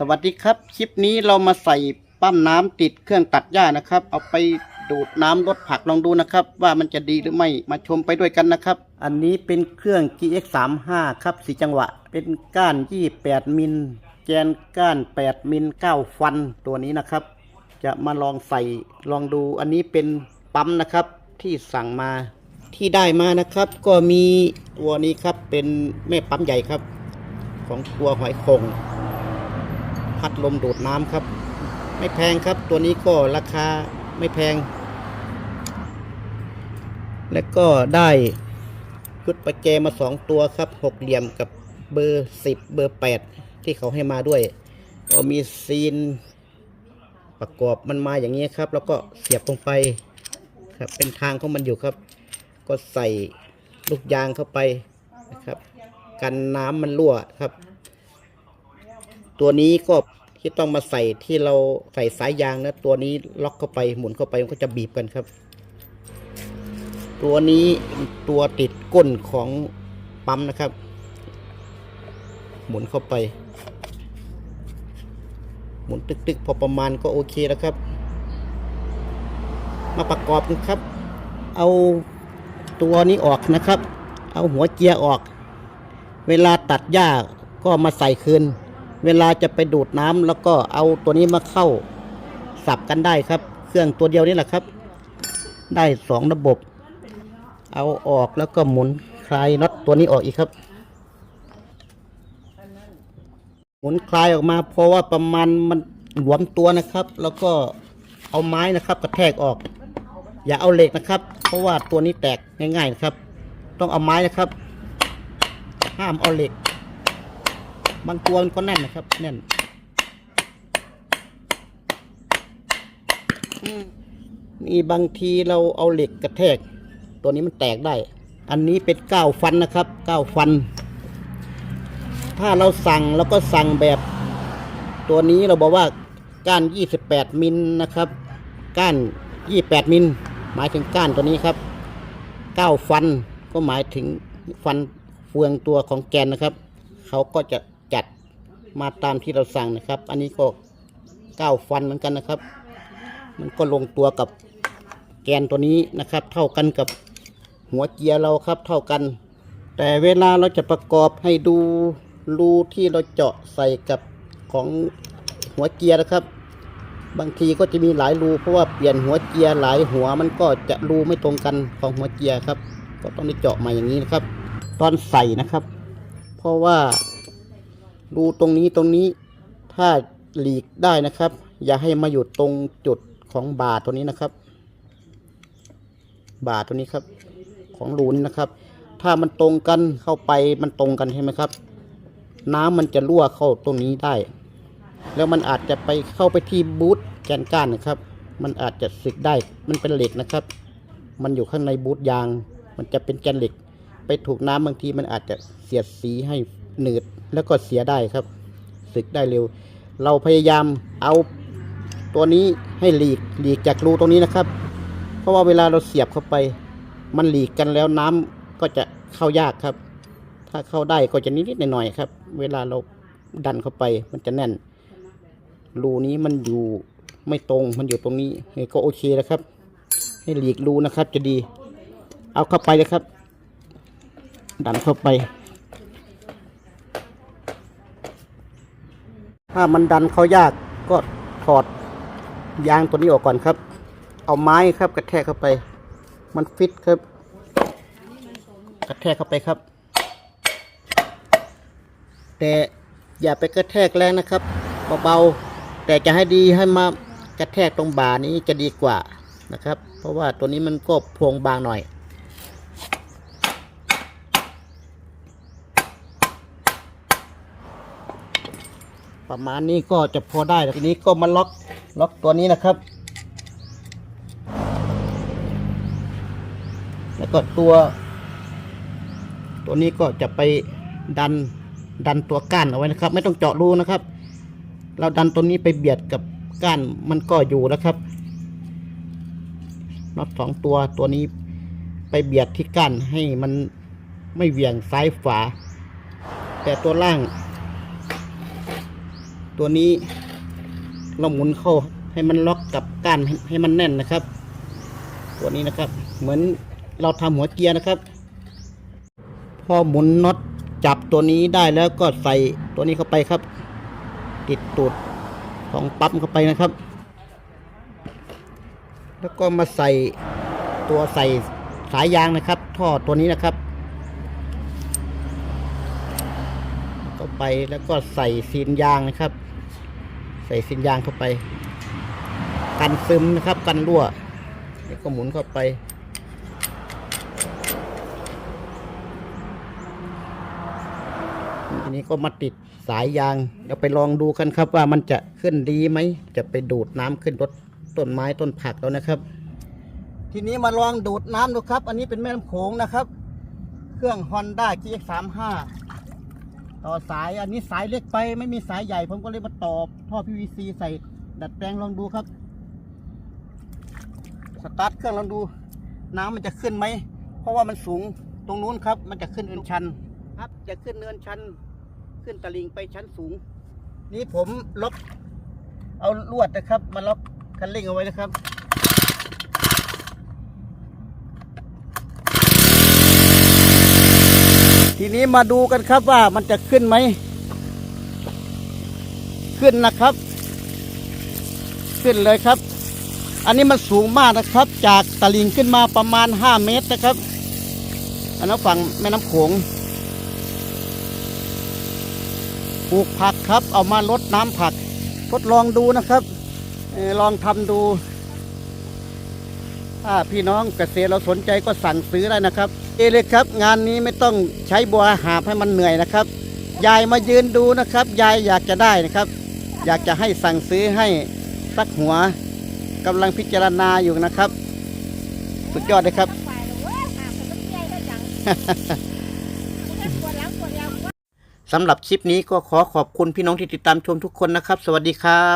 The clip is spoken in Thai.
สวัสดีครับ คลิปนี้เรามาใส่ปั้มน้ำติดเครื่องตัดหญ้านะครับ เอาไปดูดน้ำลดผักลองดูนะครับ ว่ามันจะดีหรือไม่มาชมไปด้วยกันนะครับ อันนี้เป็นเครื่อง GX35 ครับสีจังหวะ เป็นก้าน 28 มิล แกนก้าน 8 มิล 9 ฟันตัวนี้นะครับ จะมาลองใส่ลองดูอันนี้เป็นปั๊มนะครับที่สั่งมาที่ได้มานะครับ ก็มีตัวนี้ครับเป็นแม่ปั๊มใหญ่ครับ ของตัวหอยโขง พัดลมดูดน้ำครับ ไม่แพงครับตัวนี้ก็ราคาไม่แพง และก็ได้ชุดประแจมาสองตัวครับหกเหลี่ยมกับเบอร์สิบเบอร์แปดที่เขาให้มาด้วย ก็มีซีนประกอบมันมาอย่างนี้ครับ แล้วก็เสียบลงไปครับเป็นทางของมันอยู่ครับ ก็ใส่ลูกยางเข้าไปนะครับ กันน้ำมันรั่วครับ ตัวนี้ก็ที่ต้องมาใส่ที่เราใส่สายยางนะ ตัวนี้ล็อกเข้าไปหมุนเข้าไปมันก็จะบีบกันครับ ตัวนี้ตัวติดก้นของปั๊มนะครับ หมุนเข้าไป หมุนตึกๆ พอประมาณก็โอเคแล้วครับ มาประกอบกันครับ เอาตัวนี้ออกนะครับ เอาหัวเกียร์ออก เวลาตัดหญ้าก็มาใส่คืน เวลาจะไปดูดน้ำแล้วก็เอาตัวนี้มาเข้าสับกันได้ครับ เครื่องตัวเดียวนี่แหละครับ ได้สองระบบ เอาออกแล้วก็หมุนคลายน็อตตัวนี้ออกอีกครับ หมุนคลายออกมา เพราะว่าประมาณมันหลวมตัวนะครับ แล้วก็เอาไม้นะครับ กระแทกออก อย่าเอาเหล็กนะครับ เพราะว่าตัวนี้แตกง่ายๆนะครับ ต้องเอาไม้นะครับ ห้ามเอาเหล็ก บางตัวมันก็แน่นนะครับ แน่นอืมนี่บางทีเราเอาเหล็กกระแทก ตัวนี้มันแตกได้ อันนี้เป็นเก้าฟันนะครับเก้าฟัน ถ้าเราสั่งเราก็สั่งแบบ ตัวนี้เราบอกว่าก้าน 28 มิลนะครับ ก้าน 28 มิลหมายถึงก้านตัวนี้ครับ9ฟันก็หมายถึงฟันเฟืองตัวของแกนนะครับ เขาก็จะจัด มาตามที่เราสั่งนะครับ อันนี้ก็9ฟันเหมือนกันนะครับ มันก็ลงตัวกับแกนตัวนี้นะครับ เท่ากันกับหัวเกียร์เราครับเท่ากัน แต่เวลาเราจะประกอบให้ดูรูที่เราเจาะใส่กับของหัวเกียร์นะครับ บางทีก็จะมีหลายรูเพราะว่าเปลี่ยนหัวเกียร์หลายหัวมันก็จะรูไม่ตรงกันของหัวเกียร์ครับ ก็ต้องได้เจาะมาอย่างนี้นะครับ ตอนใส่นะครับ เพราะว่า รูตรงนี้ตรงนี้ถ้าหลีกได้นะครับ อย่าให้มาอยู่ตรงจุดของบาตัวนี้นะครับ บาตัวนี้ครับ ของรูนนะครับ ถ้ามันตรงกันเข้าไปมันตรงกันใช่ไหมครับ น้ำมันจะรั่วเข้าตรงนี้ได้ แล้วมันอาจจะไปเข้าไปที่บูทแกนก้านนะครับ มันอาจจะสึกได้มันเป็นเหล็กนะครับ มันอยู่ข้างในบูทยาง มันจะเป็นแกนเหล็ก ไปถูกน้ำบางทีมันอาจจะเสียดสีให้หนืดแล้วก็เสียได้ครับ สึกได้เร็ว เราพยายามเอาตัวนี้ให้หลีกหลีกจากรูตรงนี้นะครับ เพราะว่าเวลาเราเสียบเข้าไป มันหลีกกันแล้วน้ำก็จะเข้ายากครับ ถ้าเข้าได้ก็จะนิดๆหน่อยๆครับ เวลาเราดันเข้าไปมันจะแน่น รูนี้มันอยู่ไม่ตรงมันอยู่ตรงนี้ก็โอเคแล้วครับ ให้หลีกรูนะครับจะดี เอาเข้าไปเลยครับ ดันเข้าไป ถ้ามันดันเข้ายากก็ถอดยางตัวนี้ออกก่อนครับ เอาไม้ครับกระแทกเข้าไป มันฟิตครับ กระแทกเข้าไปครับ แต่อย่าไปกระแทกแรงนะครับเบาๆแต่จะให้ดีให้มากระแทกตรงบ่านี้จะดีกว่านะครับ เพราะว่าตัวนี้มันก็พรงบางหน่อย ประมาณนี้ก็จะพอได้ทีนี้ก็มาล็อกล็อกตัวนี้นะครับ แล้วก็ตัว ตัวนี้ก็จะไปดันดันตัวก้านเอาไว้นะครับ ไม่ต้องเจาะรูนะครับ เราดันตัวนี้ไปเบียดกับก้านมันก็อยู่นะครับน็อตสองตัวตัวนี้ไปเบียดที่ก้านให้มันไม่เหวี่ยงซ้ายฝาแต่ตัวล่าง ตัวนี้ เราหมุนเข้าให้มันล็อกกับก้านให้มันแน่นนะครับ ตัวนี้นะครับ เหมือนเราทำหัวเกียร์นะครับ พอหมุนน็อตจับตัวนี้ได้แล้วก็ใส่ตัวนี้เข้าไปครับ ติดตูดของปั๊มเข้าไปนะครับ แล้วก็มาใส่ตัวใส่สายยางนะครับ ท่อตัวนี้นะครับเข้าไปแล้วก็ใส่ซีนยางนะครับ ใส่ซีนยางเข้าไป กันซึมนะครับ กันรั่วแล้วก็หมุนเข้าไป ทีนี้ก็มาติดสายยางเดี๋ยวไปลองดูกันครับว่ามันจะขึ้นดีไหม จะไปดูดน้ำขึ้นรถต้นไม้ต้นผักแล้วนะครับ ทีนี้มาลองดูดน้ำดูครับ อันนี้เป็นแม่น้ำโขงนะครับ เครื่อง Honda GX35 ต่อสายอันนี้สายเล็กไปไม่มีสายใหญ่ผมก็เลยมาต่อท่อ PVC ใส่ดัดแปลงลองดูครับ สตาร์ทเครื่องลองดู น้ำมันจะขึ้นไหม เพราะว่ามันสูงตรงนู้นครับ มันจะขึ้นเนินชันครับ จะขึ้นเนินชัน ขึ้นตะลิงไปชั้นสูง นี่ผมล็อกเอาลวดนะครับ มาล็อกคันเร่งเอาไว้นะครับ นี้มาดูกันครับว่ามันจะขึ้นไหม ขึ้นนะครับ ขึ้นเลยครับ อันนี้มันสูงมากนะครับ จากตะลิงขึ้นมาประมาณ 5 เมตรนะครับ อันนั้นฝั่งแม่น้ำโขงปลูกผักครับ เอามาลดน้ำผักทดลองดูนะครับออลองทำดูถ้าพี่น้องเกษตรเราสนใจก็สั่งซื้อได้นะครับ เอเลยครับ งานนี้ไม่ต้องใช้บัวหาบให้มันเหนื่อยนะครับ ยายมายืนดูนะครับ ยายอยากจะได้นะครับ อยากจะให้สั่งซื้อให้สักหัวกำลังพิจารณาอยู่นะครับ สุดยอดเลยครับ สำหรับคลิปนี้ก็ขอขอบคุณพี่น้องที่ติดตามชมทุกคนนะครับ สวัสดีครับ